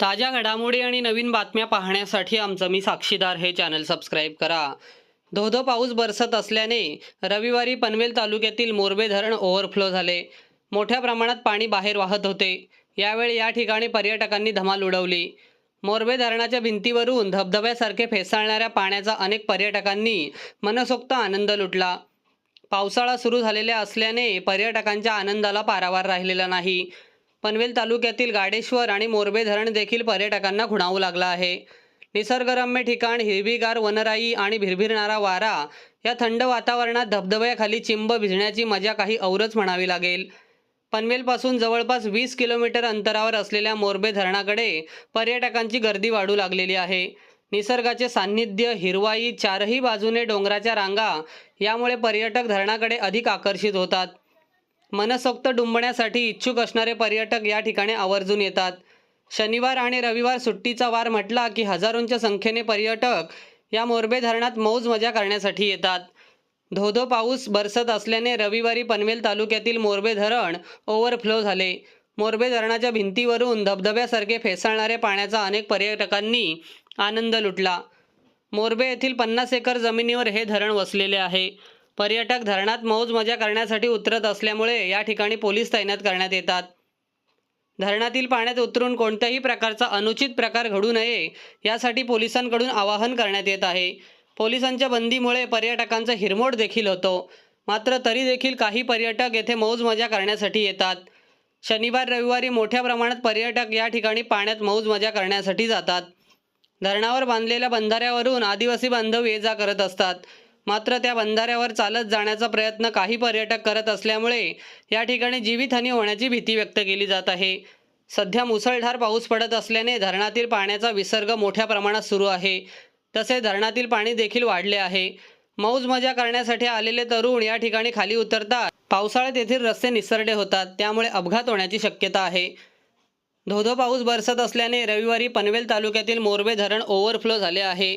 ताज्या घडामोडी आणि नवीन बातम्या पाहण्यासाठी आमचं मी साक्षीदार हे चॅनल सबस्क्राईब करा. धोधो पाऊस बरसत असल्याने रविवारी पनवेल तालुक्यातील मोरबे धरण ओव्हरफ्लो झाले. मोठ्या प्रमाणात पाणी बाहेर वाहत होते. यावेळी या ठिकाणी पर्यटकांनी धमाल उडवली. मोरबे धरणाच्या भिंतीवरून धबधब्यासारखे फेसाळणाऱ्या पाण्याचा अनेक पर्यटकांनी मनसोक्त आनंद लुटला. पावसाळा सुरू झालेल्या असल्याने पर्यटकांच्या आनंदाला पारावार राहिलेला नाही. पनवेल तालुक्यातील गाडेश्वर आणि मोरबे धरण देखील पर्यटकांना खुणावू लागला आहे. निसर्गरम्य ठिकाण हिरवीगार वनराई आणि भिरभिरणारा वारा या थंड वातावरणात धबधब्याखाली चिंब भिजण्याची मजा काही औरच म्हणावी लागेल. पनवेलपासून जवळपास वीस किलोमीटर अंतरावर असलेल्या मोरबे धरणाकडे पर्यटकांची गर्दी वाढू लागलेली आहे. निसर्गाचे सान्निध्य हिरवाई चारही बाजूने डोंगराच्या रांगा यामुळे पर्यटक धरणाकडे अधिक आकर्षित होतात. मनसोक्त डुंबण्यासाठी इच्छुक असणारे पर्यटक या ठिकाणी आवर्जून येतात. शनिवार आणि रविवार सुट्टीचा वार म्हटला की हजारोंच्या संख्येने पर्यटक या मोरबे धरणात मौज मजा करण्यासाठी येतात. धोधो पाऊस बरसत असल्याने रविवारी पनवेल तालुक्यातील मोरबे धरण ओव्हरफ्लो झाले. मोरबे धरणाच्या भिंतीवरून धबधब्यासारखे फेसाळणाऱ्या पाण्याचा अनेक पर्यटकांनी आनंद लुटला. मोरबे येथील पन्नास एकर जमिनीवर हे धरण वसलेले आहे. पर्यटक धरणात मौज मजा करण्यासाठी उतरत असल्यामुळे या ठिकाणी पोलीस तैनात करण्यात येतात. धरणातील पाण्यात उतरून कोणत्याही प्रकारचा अनुचित प्रकार घडू नये यासाठी पोलिसांकडून आवाहन करण्यात येत आहे. पोलिसांच्या बंदीमुळे पर्यटकांचा हिरमोड देखील होतो. मात्र तरी देखील काही पर्यटक येथे मौज मजा करण्यासाठी येतात. शनिवार रविवारी मोठ्या प्रमाणात पर्यटक या ठिकाणी पाण्यात मौज मजा करण्यासाठी जातात. धरणावर बांधलेल्या बंधाऱ्यावरून आदिवासी बांधव ये जा करत असतात. मात्र त्या बंधाऱ्यावर चालत जाण्याचा प्रयत्न काही पर्यटक करत असल्यामुळे या ठिकाणी जीवितहानी होण्याची भीती व्यक्त केली जात आहे. सध्या मुसळधार पाऊस पडत असल्याने धरणातील पाण्याचा विसर्ग मोठ्या प्रमाणात सुरू आहे. तसे धरणातील पाणी देखील वाढले आहे. मौज मजा करण्यासाठी आलेले तरुण या ठिकाणी खाली उतरतात. पावसाळ्यात येथील रस्ते निसरडे होतात त्यामुळे अपघात होण्याची शक्यता आहे. धोधो पाऊस बरसत असल्याने रविवारी पनवेल तालुक्यातील मोरबे धरण ओव्हरफ्लो झाले आहे.